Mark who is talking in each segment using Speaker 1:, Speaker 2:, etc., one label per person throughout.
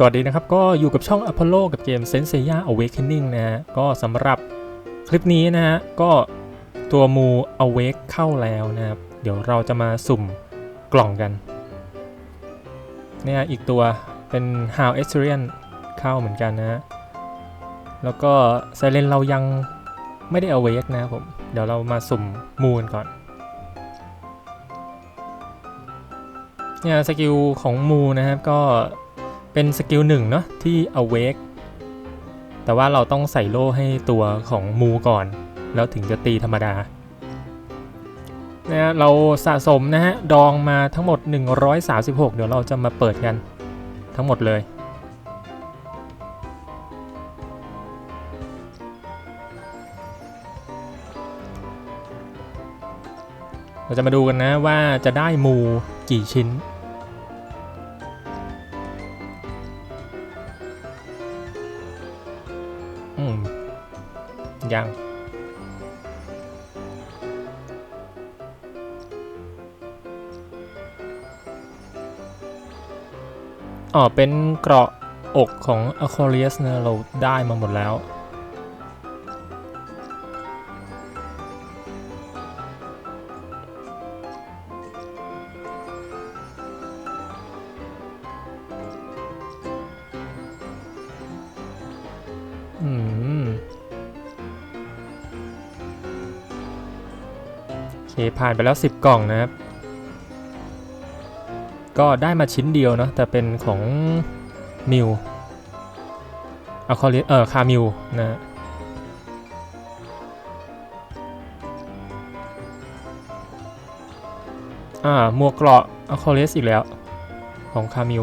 Speaker 1: สวัสดีนะครับ ก็อยู่กับช่อง Apollo กับเกม s e n s e i a Awakening นะฮะ ก็สำหรับคลิปนี้นะฮะ ก็ตัวมู Awake เข้าแล้วนะครับ เดี๋ยวเราจะมาสุ่มกล่องกัน เนี่ยอีกตัวเป็น How e x e r i a n เข้าเหมือนกันนะฮะ แล้วก็ s i l e n เรายังไม่ได้ Awake นะครับผม เดี๋ยวเรามาสุ่มมูกันก่อนเนี่ยสกิลของมูนะครับก็ เป็นสกิลหนึ่งเนาะที่ awake แต่ว่าเราต้องใส่โล่ให้ตัวของมูก่อน แล้วถึงจะตีธรรมดาเนี่ยเราสะสมนะฮะ ดองมาทั้งหมด 136 เดี๋ยวเราจะมาเปิดกันทั้งหมดเลย เราจะมาดูกันนะว่าจะได้มูกี่ชิ้น อืมยังอ๋อเป็นเกราะอกของ a q u a r i u s นะเราได้มาหมดแล้ว ผ่านไปแล้ว 10 กล่องนะครับ ก็ได้มาชิ้นเดียวเนาะแต่เป็นของมิวอะคอลิเออคามิวนะอ่าหมวกเกราะอะคอลิสอีกแล้ว ของคามิว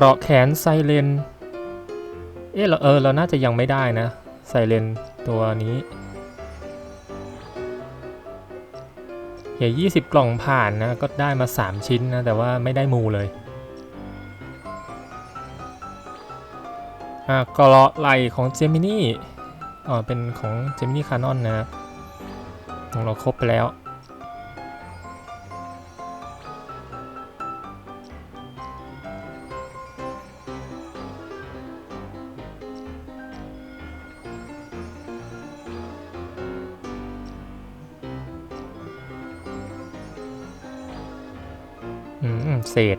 Speaker 1: เกราะแขนไซเลน เอ๊ะเราเออเราน่าจะยังไม่ได้นะ ไซเลนตัวนี้เฮีย20 กล่องผ่านนะ ก็ได้มา 3 ชิ้นนะ แต่ว่าไม่ได้มูเลย อะเกราะไหลของเจมินี่ อ๋อ เป็นของเจมินี่คานอนนะของเราครบไปแล้ว ษ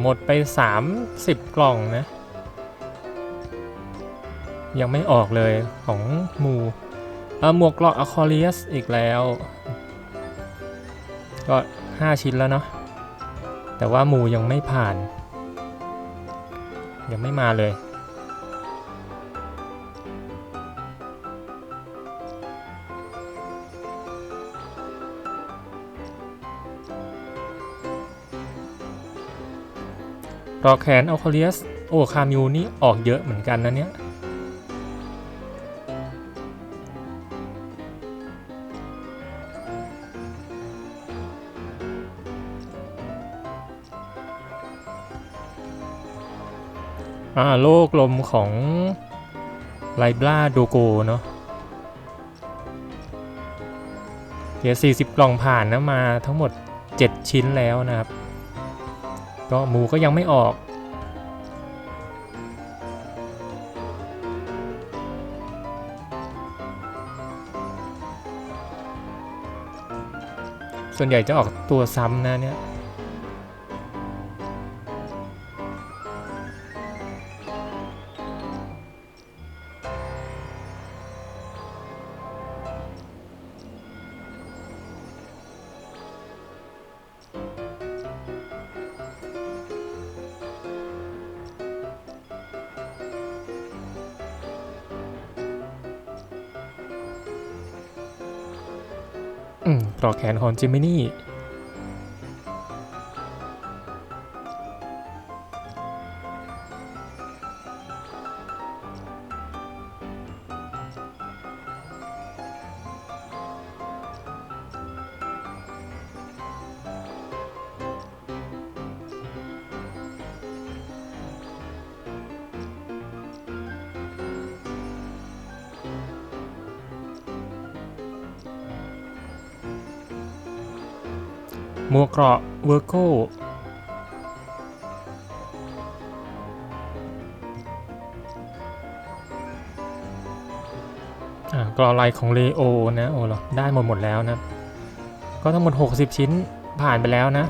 Speaker 1: หมดไป 30 กล่องนะ ยังไม่ออกเลยของมูหมวกกราะอะคอเรียสอีกแล้ว ก็ 5 ชิ้นแล้วเนาะแต่ว่าหมูยังไม่ผ่าน ยังไม่มาเลย รอแขนเอาคอเรียส โอคามิวนี่ออกเยอะเหมือนกันนะเนี่ย โลกลมของไลบราโดโกเนาะเดี๋ยว40 กล่องผ่านนะมาทั้งหมด 7 ชิ้นแล้วนะครับ ก็หมูก็ยังไม่ออก ส่วนใหญ่จะออกตัวซ้ำนะเนี่ย ปลอกแขนของจิมินี่ หมวกเกราะเวอร์โก้อ่ากรอลายของเลโอนะโอ้เราได้หมดหมดแล้วนะ ก็ทั้งหมด 60 ชิ้นผ่านไปแล้วนะ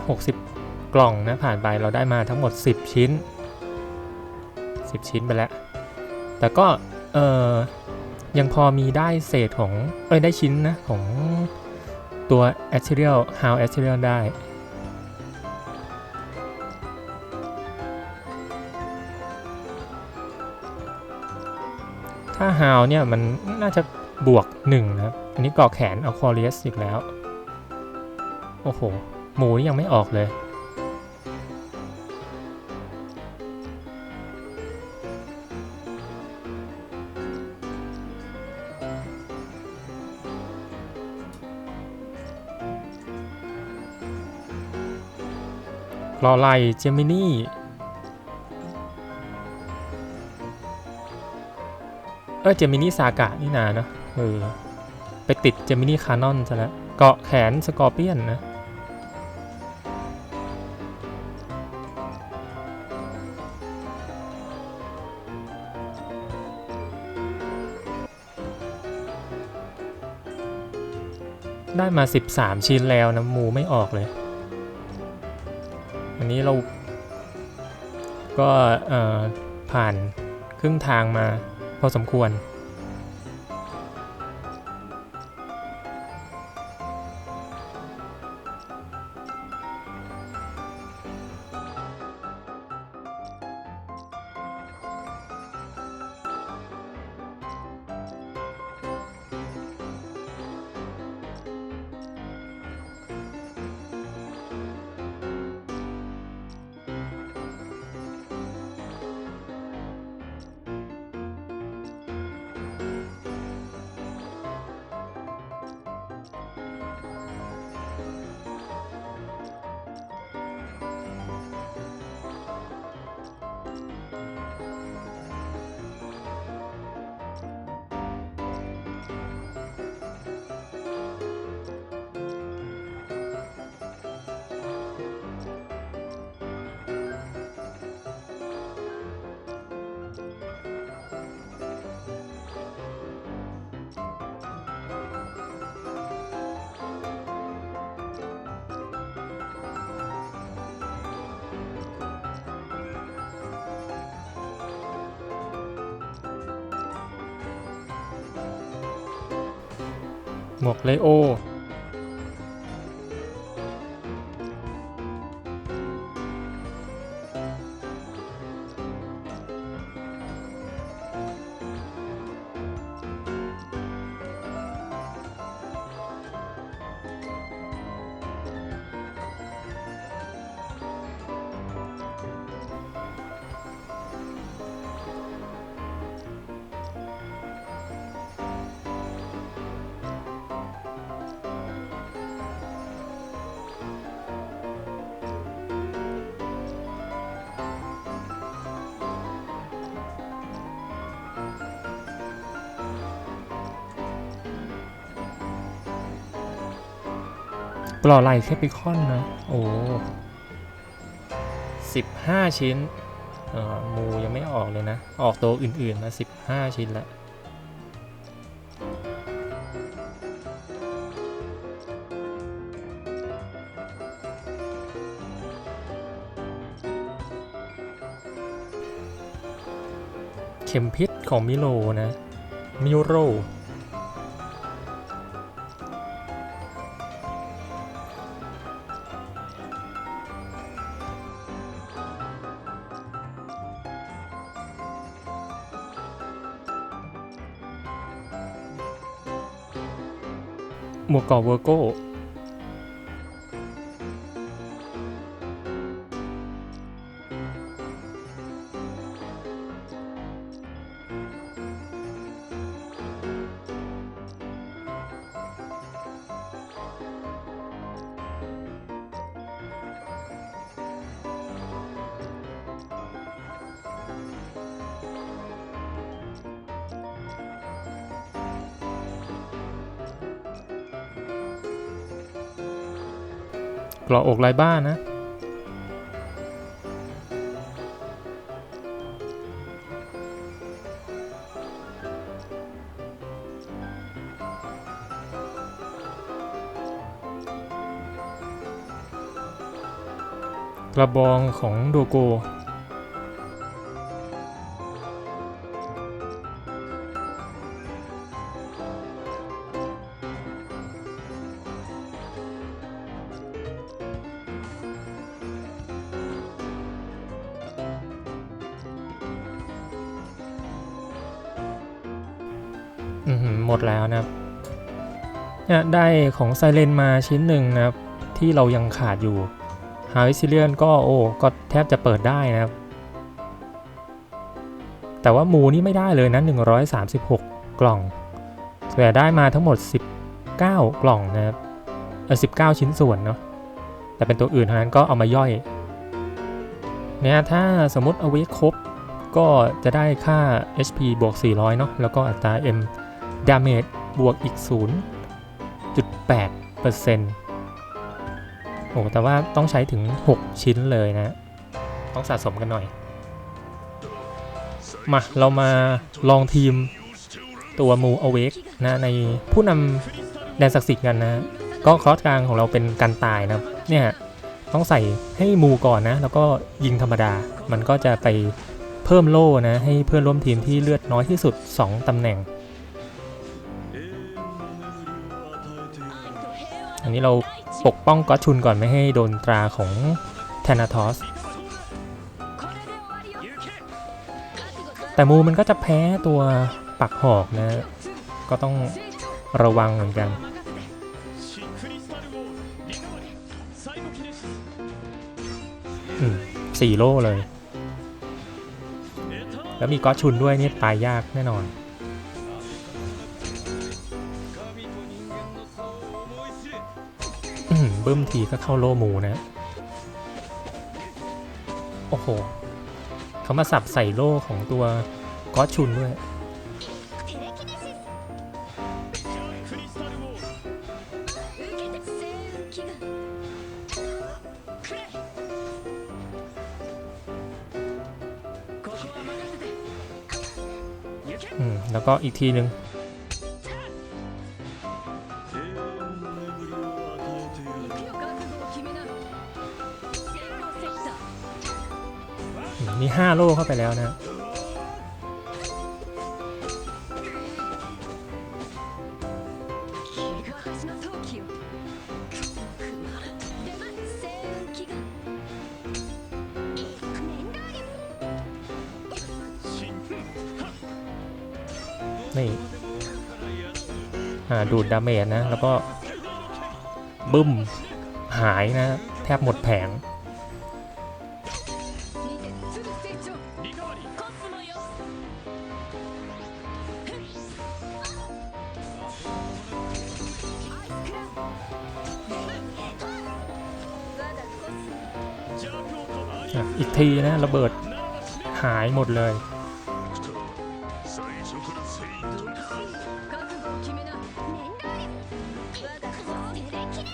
Speaker 1: 60 กล่องนะผ่านไปเราได้มาทั้งหมด 10 ชิ้น 10 ชิ้นไปแล้ว แต่ก็เออยังพอมีได้เศษของเอ้ยได้ชิ้นนะของ ตัว a t r i a l How a t r i a l ได้ ถ้า How เนี่ย มันน่าจะบวก 1 นะครับ อันนี้เกาะแขนเอาคอเ i สอีกแล้ว โอ้โห หมูนี่ยังไม่ออกเลย รอไลเจมินี่เออเจมินี่ซากะนี่นาเนอะเออไปติดเจมินี่คานอนซะแล้วเกาะแขนสกอร์เปียนนะได้มา 13 ชิ้นแล้วนะ มูไม่ออกเลย นนี้เราก็ผ่านครึ่งทางมาพอสมควร หมวกเลโอ ปลอไลแคปิคอนนะ โอ้สิบห้าชิ้นอ่อมูยังไม่ออกเลยนะ ออกตัวอื่นๆมาสิบห้าชิ้นละเข็มพิษของมิโลนะ มิโร กเกาะเวอร์โก กรออกลายบ้านนะ กระบองของโดโก หือหมดแล้วนะครับเนี่ยได้ของไซเลนมาชิ้นหนึ่งนะครับ ที่เรายังขาดอยู่ฮาวิซิเลียนก็โอ้ก็แทบจะเปิดได้นะครับ แต่ว่าหมูนี่ไม่ได้เลยนะ 136 กล่องแต่ได้มาทั้งหมด 19 กล่องนะครับเออ19ชิ้นส่วนเนาะแต่เป็นตัวอื่นเท่านั้นก็เอามาย่อยเนี่ยถ้าสมมติเอาไว้ครบก็จะได้ค่า HP บวก 400 เนาะแล้วก็อัตรา M Damage บวกอีก 0.8%โอ้แต่ว่าต้องใช้ถึง 6 ชิ้นเลยนะ ต้องสะสมกันหน่อย มา เรามาลองทีมตัวมูอเวกนะ ในผู้นำแดนศักดิ์สิทธิ์กันนะ ก็คอร์สกลางของเราเป็นกันตายนะเนี่ยต้องใส่ให้มูก่อนนะ แล้วก็ยิงธรรมดา มันก็จะไปเพิ่มโล่นะ ให้เพื่อนร่วมทีมที่เลือดน้อยที่สุด 2ตำแหน่ง อันนี้เราปกป้องก็อชุนก่อนไม่ให้โดนตราของแทนาทอส แต่มูมันก็จะแพ้ตัวปักหอกนะ ก็ต้องระวังเหมือนกันอืมสี่โล่เลย แล้วมีก็อชุนด้วยนี่ตายยากแน่นอน บึ้มทีก็เข้าโลหมูนะ โอ้โห เขามาสับใส่โลของตัวก็อตชุนด้วย อืม แล้วก็อีกทีหนึ่ง มีห้าโล่เข้าไปแล้วนะนี่อ่าดูดดาเมจนะ แล้วก็บึ้ม หายนะ แทบหมดแผง อีกทีนะระเบิดหายหมดเลย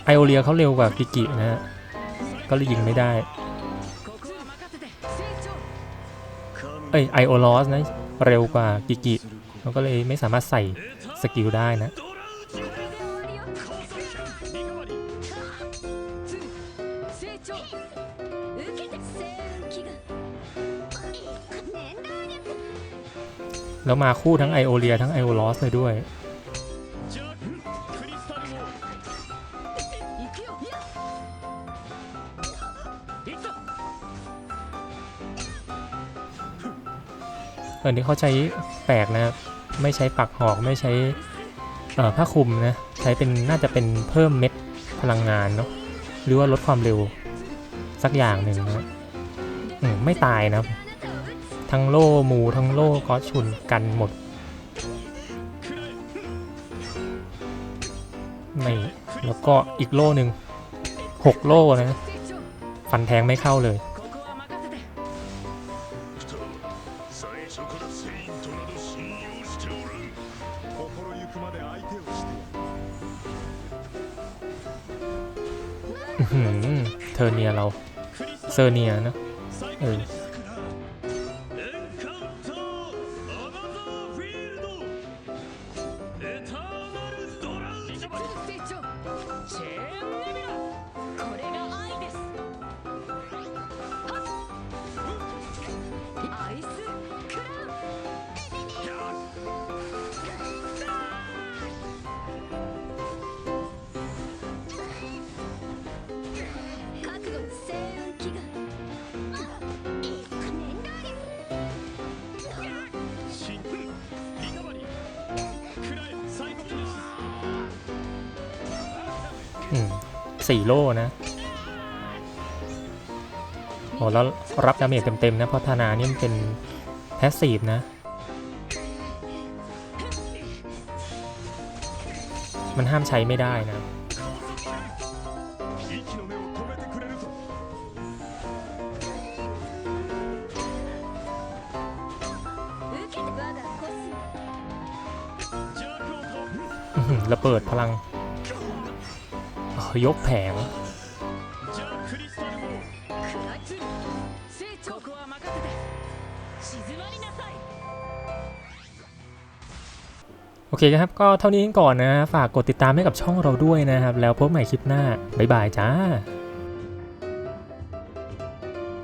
Speaker 1: ไอโอเลียเขาเร็วกว่ากิกินะฮะ ก็เลยยิงไม่ได้ เอ้ยไอโอลอสนะ เร็วกว่ากิกิเขาก็เลยไม่สามารถใส่สกิลได้นะ แล้วมาคู่ทั้งไอโอเลียทั้งไอโอลอสเลยด้วย เออนี่เขาใช้แปลกนะครับไม่ใช้ปักหอกไม่ใช่ผ้าคลุมนะใช้เป็นน่าจะเป็นเพิ่มเม็ดพลังงานเนาะหรือว่าลดความเร็วสักอย่างหนึ่งนะไม่ตายนะ ทั้งโล่หมูทั้งโล่ก็ชุนกันหมด ไม่แล้วก็อีกโล่หนึ่งหกโล่นะ ฟันแทงไม่เข้าเลย เธอเนียเรา เซอร์เนียนะ เออ สี่โล่นะโอ้แล้วรับดาเมจเต็มๆนะเพราะธนานี่มันเป็นแพสซีฟนะ มันห้ามใช้ไม่ได้นะระเบิดพลัง ยกแผง โอเคครับ ก็เท่านี้ก่อนนะ ฝากกดติดตามให้กับช่องเราด้วยนะครับ แล้วพบใหม่คลิปหน้า บ๊ายบายจ้า